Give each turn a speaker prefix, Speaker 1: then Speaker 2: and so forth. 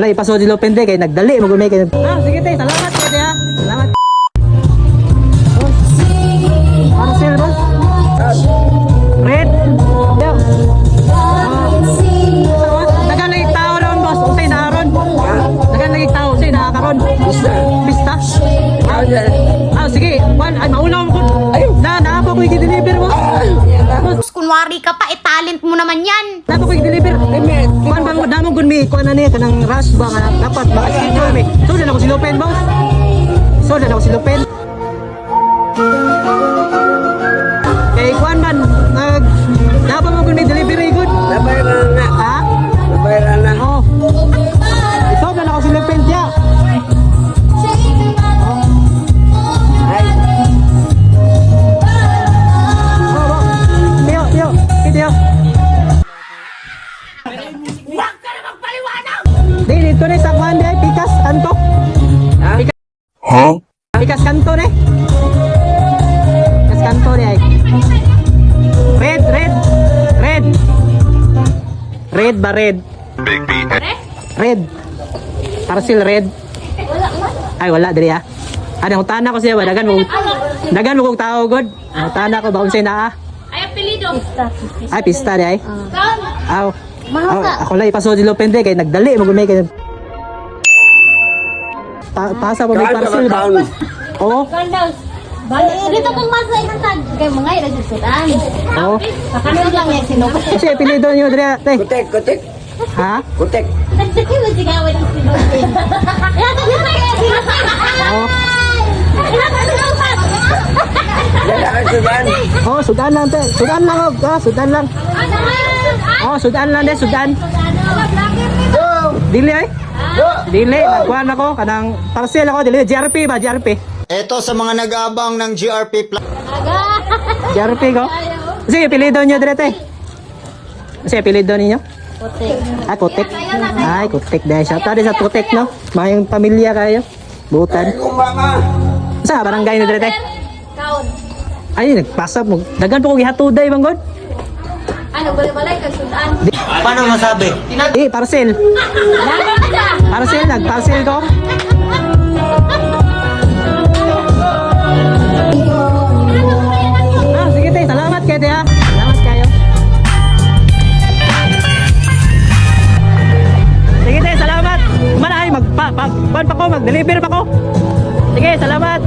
Speaker 1: lang ipaso di Lopende kay nagdali mo gumay kay. Ah, sige tay, salamat kay ha. Salamat. Boss. Parcel boss. Red. Yeah. Pista. Ah, sige. Wan, ay mauna ko. Na, na ako ko i-deliver boss. Boss,
Speaker 2: Kunwari ka pa, eh talent mo naman yan.
Speaker 1: na ako ko i-deliver. Mi kuan na ni kanang rush ba nga dapat ba schedule mi. So na ako si Lopen boss. So na ako si Lopen. Red ba red? Red. Parcel red. Ay wala diri ah. Ano tana ko siya ba dagan mo. Dagan mo kog tao god. Ang tana ko ba unsay naa?
Speaker 2: Ay, apelido.
Speaker 1: Ay pista di ay.
Speaker 2: Saan?
Speaker 1: Aw.
Speaker 2: Mahal
Speaker 1: Aw,
Speaker 2: ka.
Speaker 1: ako lang ipaso di Lopende kay nagdali mo gumay kay. Pa pasa mo may parcel ba? Oo.
Speaker 2: Gandaws. Bali, dito kong masa ikantag. Kay mga ira susutan.
Speaker 1: Oo.
Speaker 2: Kakanod lang yan sinubay.
Speaker 1: Kasi apelido diri te.
Speaker 3: Kutek, kutek,
Speaker 1: Ha?
Speaker 3: kutek.
Speaker 2: Nagdaki mo sigawan ng sinubay. Yata yun na kaya sinubay.
Speaker 1: Oo.
Speaker 2: Yata.
Speaker 3: Dala ka sudan.
Speaker 1: Oh, sudan lang te. Sudan lang og. Ah, sudan lang. Oh, sudan lang de, sudan. Dili ay. Dili, nagkuhan ako kanang parcel ako dili GRP ba, GRP.
Speaker 4: Ito sa mga nag-aabang ng GRP Plus.
Speaker 1: GRP ko. Sige, apelido niyo dire te. Kasi apelido ninyo? Ah, Kutik. Ay, Kutik dahil siya. Tadi sa Kutik, no? Mayang pamilya kayo. Butan. Sa barangay na dire te.
Speaker 2: Kaon.
Speaker 1: Ay, nagpasap mo. Dagan po kong ihatuday, banggod.
Speaker 2: Ano, balay-balay kag sudan.
Speaker 4: Paano masabi?
Speaker 1: Eh, parcel. Parcel, nag-parcel ko. Pag, pan pa ko, mag-deliver pa ko. Sige, salamat.